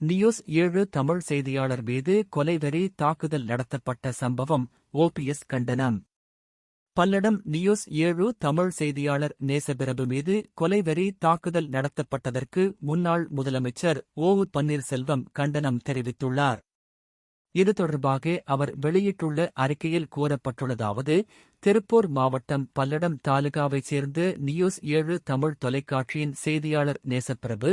News ஏழு தமிழ் செய்தியாளர் மீது கொலைவெறி தாக்குதல் நடத்தப்பட்ட சம்பவம் ஓபிஎஸ் கண்டனம். பல்லடம் நியூஸ் ஏழு தமிழ் செய்தியாளர் நேசபிரபு மீது கொலைவெறி தாக்குதல் நடத்தப்பட்டதற்கு முன்னாள் முதலமைச்சர் ஓ பன்னீர்செல்வம் கண்டனம் தெரிவித்துள்ளார். இது தொடர்பாக அவர் வெளியிட்டுள்ள அறிக்கையில் கூறப்பட்டுள்ளதாவது திருப்பூர் மாவட்டம் பல்லடம் தாலுகாவைச் சேர்ந்த நியூஸ் ஏழு தமிழ் தொலைக்காட்சியின் செய்தியாளர் நேசப்பிரபு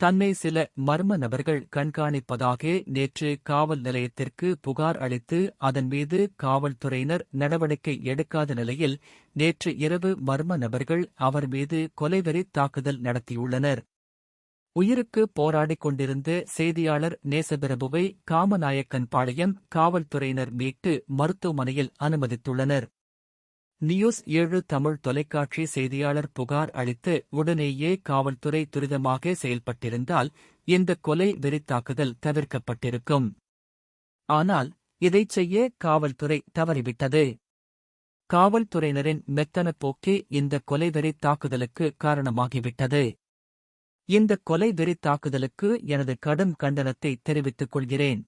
தன்னை சில மர்ம நபர்கள் கண்காணிப்பதாக நேற்று காவல் நிலையத்திற்கு புகார் அளித்து அதன் மீது காவல்துறையினர் நடவடிக்கை எடுக்காத நிலையில் நேற்று இரவு மர்ம நபர்கள் அவர் மீது கொலைவெறி தாக்குதல் நடத்தியுள்ளனர். உயிருக்கு போராடிக் கொண்டிருந்த செய்தியாளர் நேசபிரபுவை காமநாயக்கன் பாளையம் காவல்துறையினர் மீட்டு மருத்துவமனையில் அனுமதித்துள்ளனர். நியூஸ் ஏழு தமிழ் தொலைக்காட்சி செய்தியாளர் புகார் அளித்து உடனேயே காவல்துறை துரிதமாக செயல்பட்டிருந்தால் இந்த கொலை வெறித்தாக்குதல் தவிர்க்கப்பட்டிருக்கும். ஆனால் இதைச் செய்ய காவல்துறை தவறிவிட்டது. காவல்துறையினரின் மெத்தன போக்கே இந்த கொலைவெறி தாக்குதலுக்கு காரணமாகிவிட்டது. இந்த கொலை வெறி தாக்குதலுக்கு எனது கடும் கண்டனத்தை தெரிவித்துக் கொள்கிறேன்.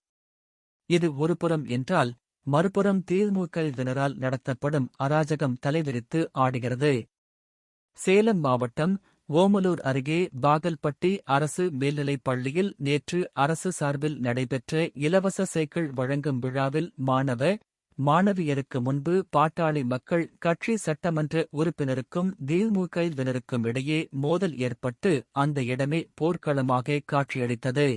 இது ஒருபுறம் என்றால் மறுபுறம் திமுகவினரால் நடத்தப்படும் அராஜகம் தலைவிரித்து ஆடுகிறது. சேலம் மாவட்டம் ஓமலூர் அருகே பாகல்பட்டி அரசு மேல்நிலைப் பள்ளியில் நேற்று அரசு சார்பில் நடைபெற்ற இலவச சைக்கிள் வழங்கும் விழாவில் மாணவ மாணவியருக்கு முன்பு பாட்டாளி மக்கள் கட்சி சட்டமன்ற உறுப்பினருக்கும் தீர்முகைவினருக்கும் இடையே மோதல் ஏற்பட்டு அந்த இடமே போர்க்களமாக காட்சியளித்தது.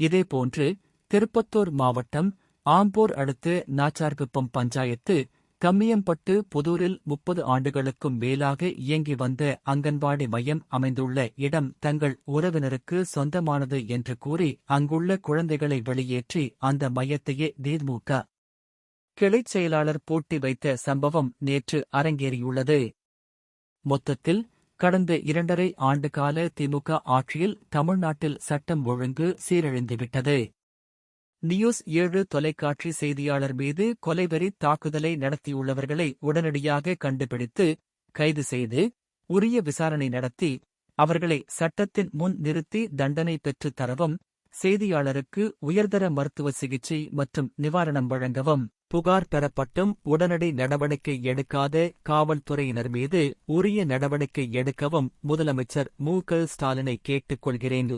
இதேபோன்று திருப்பத்தூர் மாவட்டம் ஆம்பூர் அடுத்து நாச்சார்குப்பம் பஞ்சாயத்து கம்மியம்பட்டு புதூரில் முப்பது ஆண்டுகளுக்கும் மேலாக இயங்கி வந்த அங்கன்வாடி மையம் அமைந்துள்ள இடம் தங்கள் உறவினருக்கு சொந்தமானது என்று கூறி அங்குள்ள குழந்தைகளை வெளியேற்றி அந்த மையத்தையே திமுக கிளைச் செயலாளர் போட்டி வைத்த சம்பவம் நேற்று அரங்கேறியுள்ளது. மொத்தத்தில் கடந்த இரண்டரை ஆண்டுகால திமுக ஆட்சியில் தமிழ்நாட்டில் சட்டம் ஒழுங்கு சீரழிந்துவிட்டது. நியூஸ் ஏழு தொலைக்காட்சி செய்தியாளர் மீது கொலைவெறி தாக்குதலை நடத்தியுள்ளவர்களை உடனடியாக கண்டுபிடித்து கைது செய்து உரிய விசாரணை நடத்தி அவர்களை சட்டத்தின் முன் நிறுத்தி தண்டனை பெற்றுத் தரவும் செய்தியாளருக்கு உயர்தர மருத்துவ சிகிச்சை மற்றும் நிவாரணம் வழங்கவும். புகார் பெறப்பட்டும் உடனடி நடவடிக்கை எடுக்காத காவல்துறையினர் மீது உரிய நடவடிக்கை எடுக்கவும் முதலமைச்சர் மு க ஸ்டாலினை கேட்டுக் கொள்கிறேன்